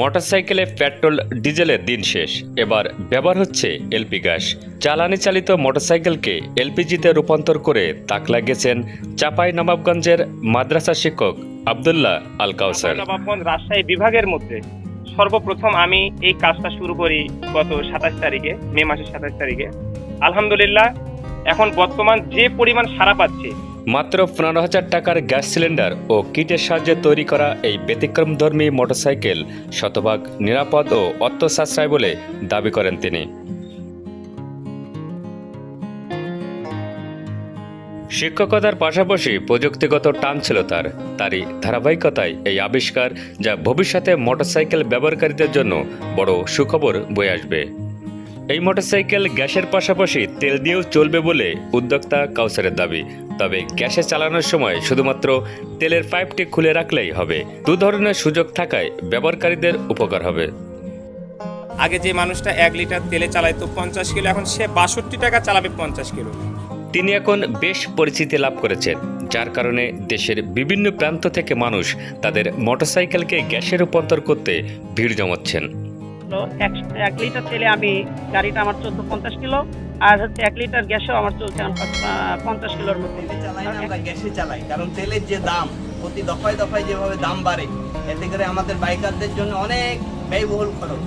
মোটরসাইকেলে পেট্রোল, ডিজেলের দিন শেষ। এবার ব্যবহার হচ্ছে এলপি গ্যাস। জ্বালানি চালিত মোটরসাইকেলকে এলপিজিতে রূপান্তর করে তাক লাগিয়েছেন চাপাই নবাবগঞ্জের মাদ্রাসা শিক্ষক আবদুল্লাহ আল কাউসার নবাবগঞ্জ রাজশাহী বিভাগের মধ্যে সর্বপ্রথম আমি এই কাজটা শুরু করি গত সাতাশ তারিখে, মে মাসের সাতাশ তারিখে। আলহামদুলিল্লাহ, এখন বর্তমান যে পরিমাণ সারা পাচ্ছি মাত্র পনেরো হাজার টাকার গ্যাস সিলিন্ডার ও কিটের সাহায্যে তৈরি করা এই ব্যতিক্রমধর্মী মোটরসাইকেল শতভাগ নিরাপদ ও অর্থ সাশ্রয় বলে দাবি করেন তিনি। শিক্ষকতার পাশাপাশি প্রযুক্তিগত টান ছিল তার। তারই ধারাবাহিকতায় এই আবিষ্কার যা ভবিষ্যতে মোটরসাইকেল ব্যবহারকারীদের জন্য বড় সুখবর বয়ে আসবে। এই মোটরসাইকেল গ্যাসের পাশাপাশি তেল দিয়েও চলবে বলে উদ্যোক্তা কাউসারের দাবি। তবে গ্যাসে চালানোর সময় শুধুমাত্র তেলের পাইপটি খুলে রাখলেই হবে। দু ধরনের সুযোগ থাকায় ব্যবহারকারীদের উপকার হবে। আগে যে মানুষটা এক লিটার তেলে চালাইতো পঞ্চাশ কিলো এখন সে বাষট্টি টাকা চালাবে পঞ্চাশ কিলো। তিনি এখন বেশ পরিচিতি লাভ করেছেন যার কারণে দেশের বিভিন্ন প্রান্ত থেকে মানুষ তাদের মোটরসাইকেলকে গ্যাসে রূপান্তর করতে ভিড় জমাচ্ছেন। হলো এক লিটার তেলে আমি গাড়িটা আমার চলতো পঞ্চাশ কিলো, আর হচ্ছে এক লিটার গ্যাসও আমার চলছে পঞ্চাশ কিলোর মতো। আমরা গ্যাসে চালাই, কারণ তেলের যে দাম, প্রতি দফায় দফায় যেভাবে দাম বাড়ে, এতে করে আমাদের বাইকারদের জন্য অনেক ব্যয়বহুল খরচ।